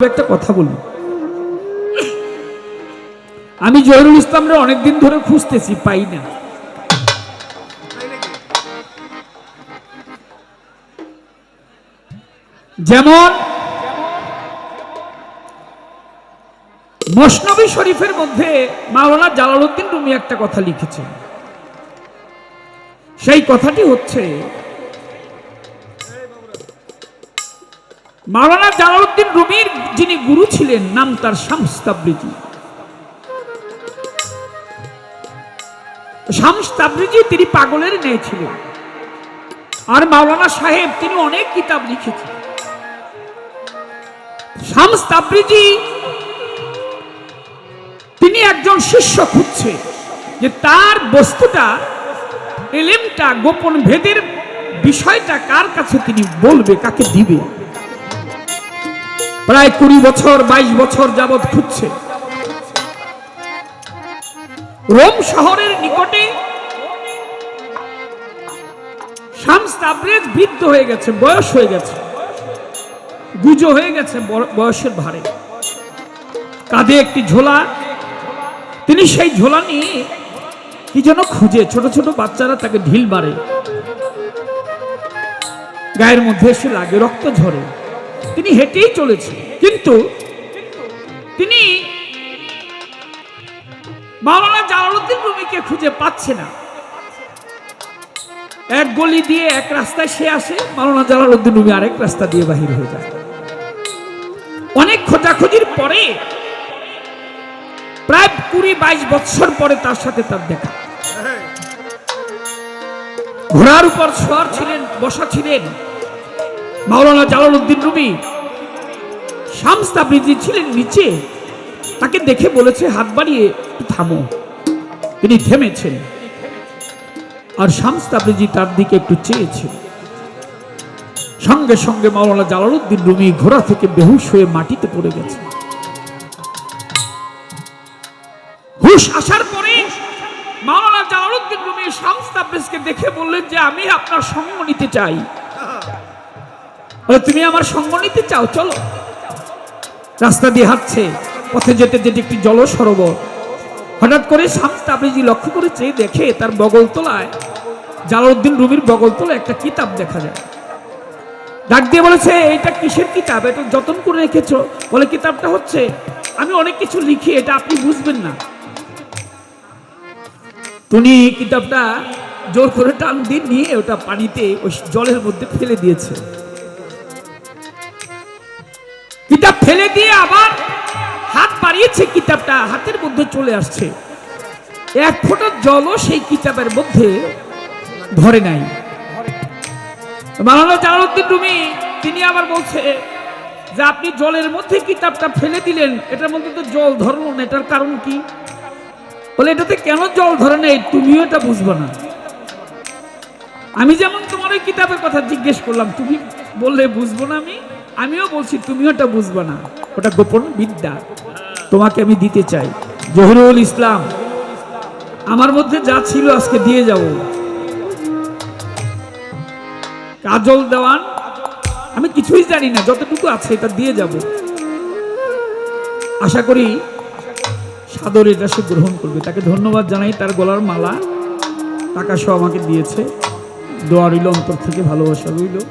একটা কথা বলি। আমি জহিরুল ইসলামরে অনেকদিন ধরে খুঁজতেছি, পাই না। যেমন মসনবী শরীফের মধ্যে মাওলানা জালালউদ্দিন রুমি একটা কথা লিখেছেন সেই কথাটি হচ্ছে, মাওলানা জালালউদ্দিন গুরু ছিলেন নাম তার শামস তাবরিজি শামস তাবরিজি তিনি পাগলের ন্যায় ছিলেন। আর মাওলানা সাহেব তিনি অনেক কিতাব লিখেছেন। শামস তাবরিজি তিনি একজন শিষ্য খুঁজছে যে তার বস্তুটা, এলেমটা, গোপন ভেদের বিষয়টা কার কাছে তিনি বলবে, কাকে দিবে? প্রায় কুড়ি বছর, বাইশ বছর যাবৎ খুঁজছে। রোম শহরের নিকটে বৃদ্ধ হয়ে গেছে, বয়স হয়ে গেছে। গুজো হয়ে গেছে বয়সের ভারে। কাঁধে একটি ঝোলা। তিনি সেই ঝোলা নিয়ে কি যেন খুঁজে, ছোট ছোট বাচ্চারা তাকে ঢিল মারে। গায়ের মধ্যে এসে লাগে, রক্ত ঝরে। তিনি হেঁটেই চলেছে কিন্তু তিনি মাওলানা জালালউদ্দিন রুমিকে খুঁজে পাচ্ছে না। এক গলি দিয়ে এক রাস্তায় সে আসে, মাওলানা জালালউদ্দিন রুমি আরেক রাস্তা দিয়ে বাহির হয়ে যায়। অনেক খোঁজাখুঁজির পরে, প্রায় কুড়ি বাইশ বছর পরে তার সাথে তার দেখা। ঘোড়ার উপর সোয়ার ছিলেন, বসা ছিলেন। মাওলানা জালালউদ্দিন রুমি, শামস ছিলেন নিচে। তাকে দেখে বলেছে, হাত বাড়িয়ে থামো। তিনি থেমেছেন। আর শামস তার দিকে একটু চেয়েছেন। সঙ্গে সঙ্গে মাওলানা জালালউদ্দিন রুমি ঘোড়া থেকে বেহুশ হয়ে মাটিতে পড়ে গেছে। হুশ আসার পরে মাওলানা জালালউদ্দিন রুমি শামস দেখে বললেন যে, আমি আপনার সঙ্গ নিতে চাই। বলে, তুমি আমার সঙ্গ নিতে চাও চলো। রাস্তা দিয়ে হাঁটছে পথে যেতে যেতে একটি জল সরোবর হঠাৎ করে শামস যে লক্ষ্য করেছে দেখে তার বগলতলায় জালালউদ্দিন রুমির বগলতলায় একটা কিতাব দেখা যায়। ডাক দিয়ে বলেছে এটা কিসের কিতাব? এটা যতন করে রেখেছ। বলে কিতাবটা হচ্ছে আমি অনেক কিছু লিখি এটা আপনি বুঝবেন না। তুমি কিতাবটা জোর করে টান দিয়ে নিয়ে ওটা পানিতে ওই জলের মধ্যে ফেলে দিয়েছে। ফেলে দিয়ে আবার হাত বাড়িয়েছে কিতাবটা, হাতের মধ্যে চলে আসছে। এক ফোঁটা জলও সেই কিতাবের মধ্যে ধরে নাই। মাওলানা জালালউদ্দিন রুমি, তিনি আবার বলছে যে, আপনি জলের মধ্যে কিতাবটা ফেলে দিলেন, এটার মধ্যে তো জল ধরলো না, এটার কারণ কি? বলে, এটাতে কেন জল ধরে নেই? তুমিও এটা বুঝব না। আমি যেমন তোমার ওই কিতাবের কথা জিজ্ঞেস করলাম, তুমি বললে, বুঝব না আমি? আমিও বলছি, তুমিও ওটা বুঝবে না। ওটা গোপন বিদ্যা। তোমাকে আমি দিতে চাই। জহুরুল ইসলাম, আমার মধ্যে যা ছিল আজকে দিয়ে যাব। কাজল দেওয়ান, আমি কিছুই জানি না, যতটুকু আছে এটা দিয়ে যাব। আশা করি সাদর এটা সে গ্রহণ করবে। তাকে ধন্যবাদ জানাই, তার গলার মালা, টাকা সহ আমাকে দিয়েছে। দোয়া রইল, অন্তর থেকে ভালোবাসা রইল।